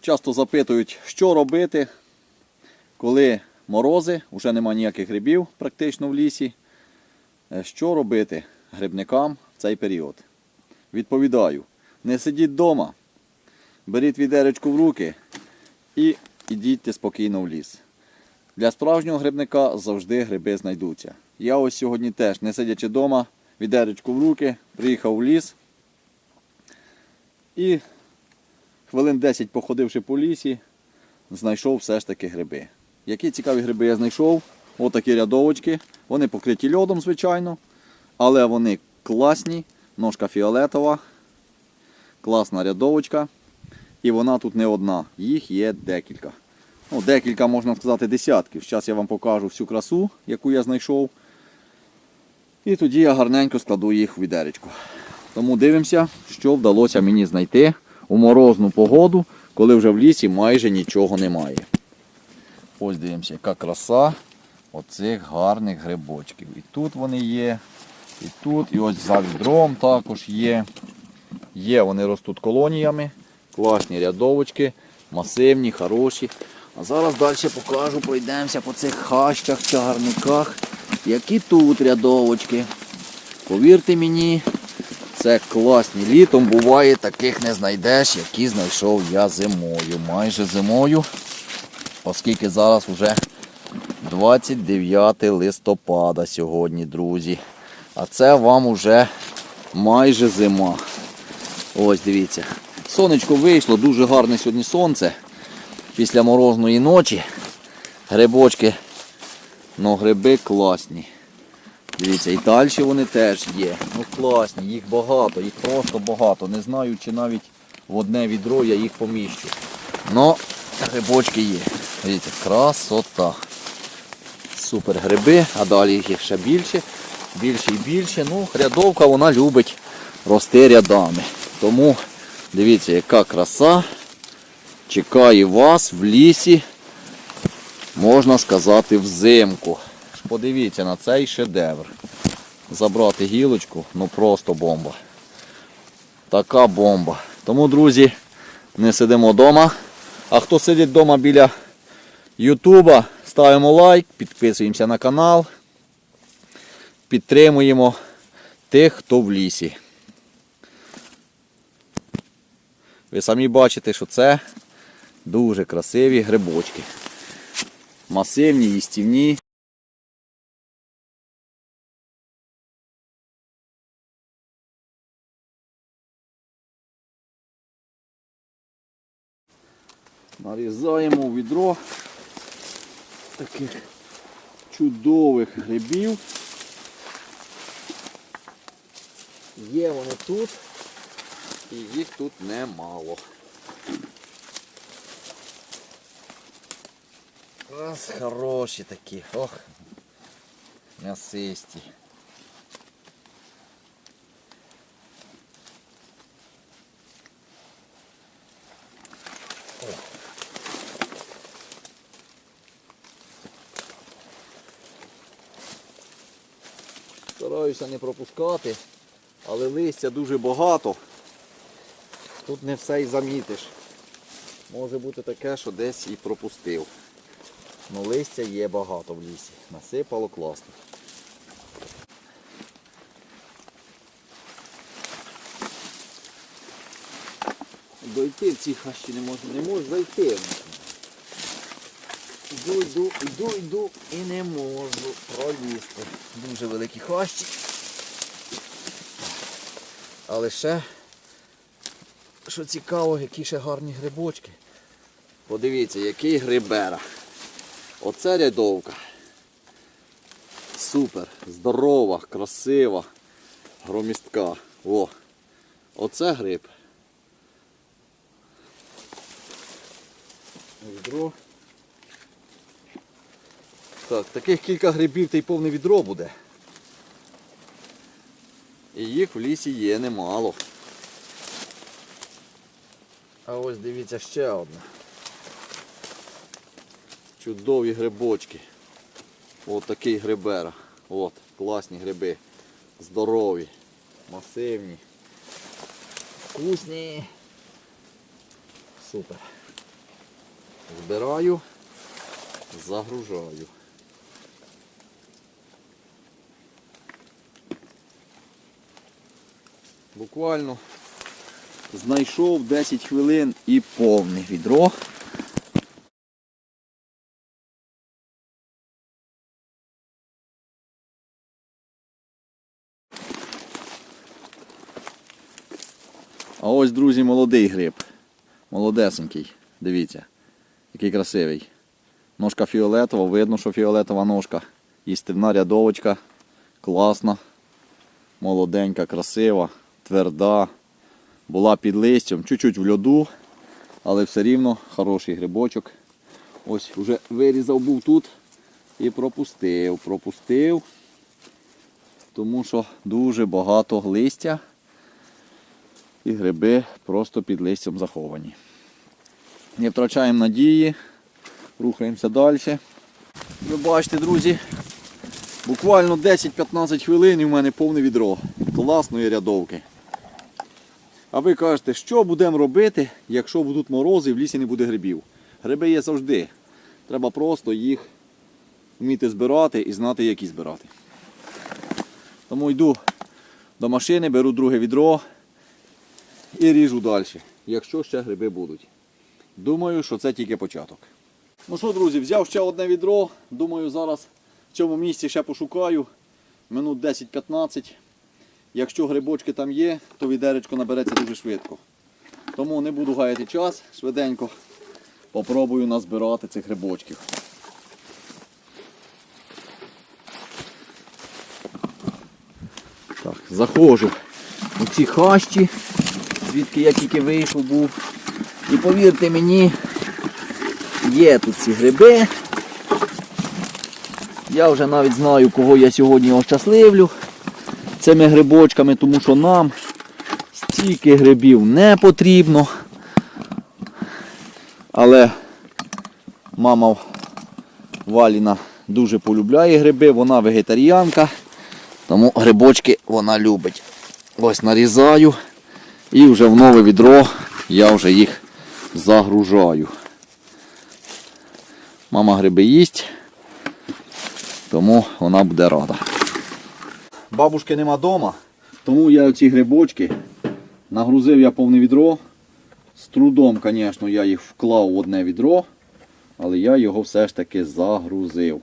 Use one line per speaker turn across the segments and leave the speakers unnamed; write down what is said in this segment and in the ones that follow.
Часто запитують, що робити, коли морози, вже немає ніяких грибів практично в лісі. Е, Що робити грибникам в цей період? Відповідаю, не сидіть вдома, беріть відеречку в руки і йдіть спокійно в ліс. Для справжнього грибника завжди гриби знайдуться. Я ось сьогодні теж, не сидячи вдома, відеречку в руки, приїхав в ліс і хвилин 10 походивши по лісі, знайшов все ж таки гриби. Які цікаві гриби я знайшов? Отакі рядовочки. Вони покриті льодом, звичайно, але вони класні, ножка фіолетова, класна рядовочка. І вона тут не одна, їх є декілька. Ну, декілька, можна сказати, десятків. Зараз я вам покажу всю красу, яку я знайшов. І тоді я гарненько складу їх в відеречку. Тому дивимося, що вдалося мені знайти у морозну погоду, коли вже в лісі майже нічого немає. Ось дивимося, яка краса оцих гарних грибочків. І тут вони є, і тут, і ось за відром також є. Є, вони ростуть колоніями, класні рядовочки, масивні, хороші. А зараз далі покажу, пройдемося по цих хащах, чагарниках, які тут рядовочки. Повірте мені, це класні. Літом буває, таких не знайдеш, які знайшов я зимою. Майже зимою, оскільки зараз вже 29 листопада сьогодні, друзі. А це вам уже майже зима. Ось дивіться. Сонечко вийшло, дуже гарне сьогодні сонце. Після морозної ночі. Грибочки, ну гриби класні. Дивіться, і далі вони теж є. Ну класні, їх багато, їх просто багато. Не знаю, чи навіть в одне відро я їх поміщу. Но грибочки є. Дивіться, красота. Супер гриби, а далі їх ще більше, більше і більше. Ну, рядовка вона любить рости рядами. Тому дивіться, яка краса. Чекає вас в лісі, можна сказати, взимку. Подивіться на цей шедевр. Забрати гілочку, ну просто бомба. Така бомба. Тому, друзі, не сидимо вдома. А хто сидить вдома біля Ютуба, ставимо лайк, підписуємося на канал. Підтримуємо тих, хто в лісі. Ви самі бачите, що це дуже красиві грибочки. Масивні, їстівні. Нарізаємо у відро таких чудових грибів. Є вони тут, і їх тут немало. Раз хороші такі, ох, м'ясисті. Стараюся не пропускати, але листя дуже багато. Тут не все і замітиш. Може бути таке, що десь і пропустив. Ну листя є багато в лісі. Насипало класно. Дойти в ці хащі не можу, не можу зайти. Йду, йду, йду, йду і не можу пролізти. Дуже великі хащі. Але ще, що цікаво, які ще гарні грибочки. Подивіться, який грибера. Оце рядовка. Супер, здорова, красива, громістка. О, оце гриб. Відро. Так, таких кілька грибів та й повне відро буде. І їх в лісі є немало. А ось дивіться ще одна. Чудові грибочки. От такий грибера. От, класні гриби. Здорові, масивні. Вкусні. Супер. Збираю, загружаю. Буквально знайшов 10 хвилин і повне відро. А ось, друзі, молодий гриб. Молодесенький. Дивіться, який красивий. Ножка фіолетова, видно, що фіолетова ножка. Істивна рядовочка. Класна. Молоденька, красива, тверда. Була під листям, чуть-чуть в льоду, але все рівно хороший грибочок. Ось вже вирізав був тут і пропустив. Пропустив, тому що дуже багато листя і гриби просто під листям заховані. Не втрачаємо надії, рухаємося далі. Ви бачите, друзі, буквально 10-15 хвилин і в мене повне відро класної рядовки. А ви кажете, що будемо робити, якщо будуть морози і в лісі не буде грибів? Гриби є завжди. Треба просто їх вміти збирати і знати, які збирати. Тому йду до машини, беру друге відро і ріжу далі, якщо ще гриби будуть. Думаю, що це тільки початок. Ну що, друзі, взяв ще одне відро. Думаю, зараз в цьому місці ще пошукаю. Минут 10-15. Якщо грибочки там є, то відеречко набереться дуже швидко. Тому не буду гаяти час, швиденько попробую назбирати цих грибочків. Так, заходжу у ці хащі, звідки я тільки вийшов був. І повірте мені, є тут ці гриби. Я вже навіть знаю, кого я сьогодні ощасливлю цими грибочками, тому що нам стільки грибів не потрібно. Але мама Валіна дуже полюбляє гриби, вона вегетаріанка, тому грибочки вона любить. Ось нарізаю і вже в нове відро я вже їх загружаю. Мама гриби їсть, тому вона буде рада. Бабушки нема вдома, тому я ці грибочки нагрузив я повне відро. З трудом, звісно, я їх вклав в одне відро, але я його все ж таки загрузив.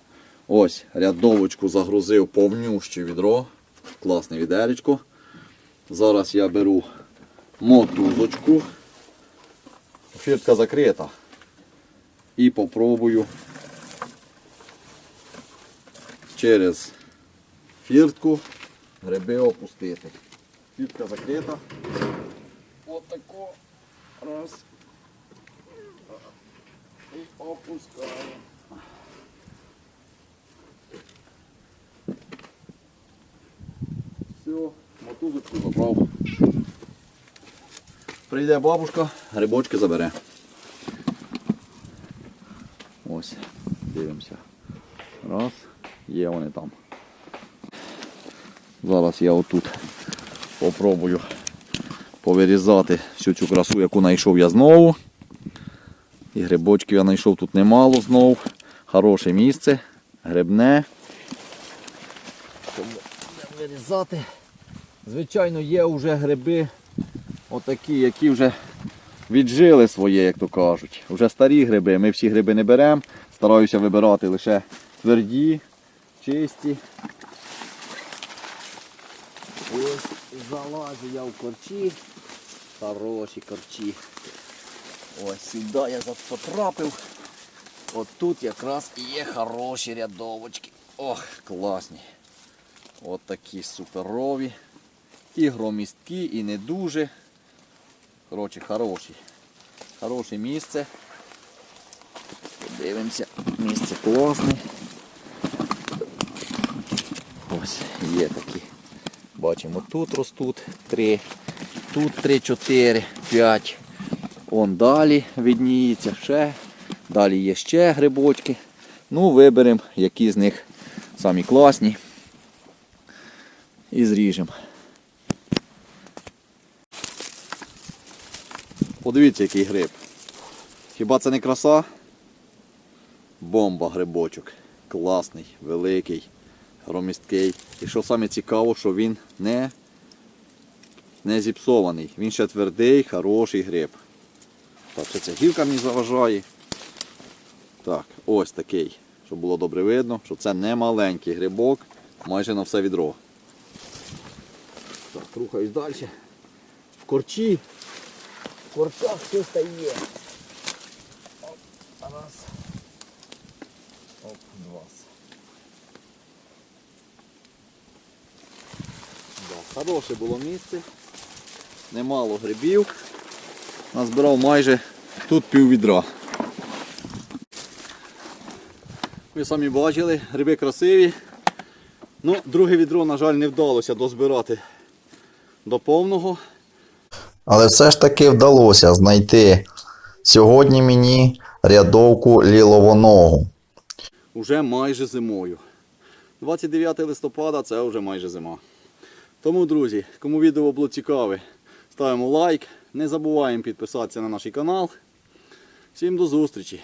Ось рядовочку загрузив повнюще відро. Класне відеречко. Зараз я беру мотузочку. Фіртка закрита. І попробую через фіртку гриби опустити. Фіртка закрита. Отако. Раз. І опускаємо. Все, мотузочку забрав. Прийде бабушка, грибочки забере. Ось, дивимося. Раз, є вони там. Зараз я отут попробую повирізати всю цю красу, яку знайшов я знову. І грибочків я знайшов тут немало знову. Хороше місце, грибне. Вирізати. Звичайно, є вже гриби отакі, які вже віджили своє, як то кажуть. Вже старі гриби. Ми всі гриби не беремо. Стараюся вибирати лише тверді, чисті. Ось залазю я в корчі. Хороші корчі. Ось сюди я потрапив. От тут якраз є хороші рядовочки. Ох, класні. От такі суперові. І громісткі, і не дуже. Коротше, хороші. Хороше місце. Подивимося, місце класне. Ось, є такі. Бачимо, тут ростуть три, тут три, чотири, п'ять. Он далі видніється ще. Далі є ще грибочки. Ну, виберемо, які з них самі класні. І зріжемо. Подивіться, який гриб. Хіба це не краса? Бомба грибочок. Класний, великий, громісткий. І що саме цікаво, що він не, не зіпсований. Він ще твердий, хороший гриб. Так, ще ця гілка мені заважає. Так, ось такий, щоб було добре видно, що це не маленький грибок, майже на все відро. Так, рухаюсь далі. В корчі. В корчах щось та є. Оп, раз. Оп, два. Хороше було місце. Немало грибів. Назбирав майже тут пів відра. Ви самі бачили, гриби красиві. Ну, друге відро, на жаль, не вдалося дозбирати до повного.
Але все ж таки вдалося знайти сьогодні мені рядовку ліловоногу.
Уже майже зимою. 29 листопада це вже майже зима. Тому, друзі, кому відео було цікаве, ставимо лайк. Не забуваємо підписатися на наш канал. Всім до зустрічі!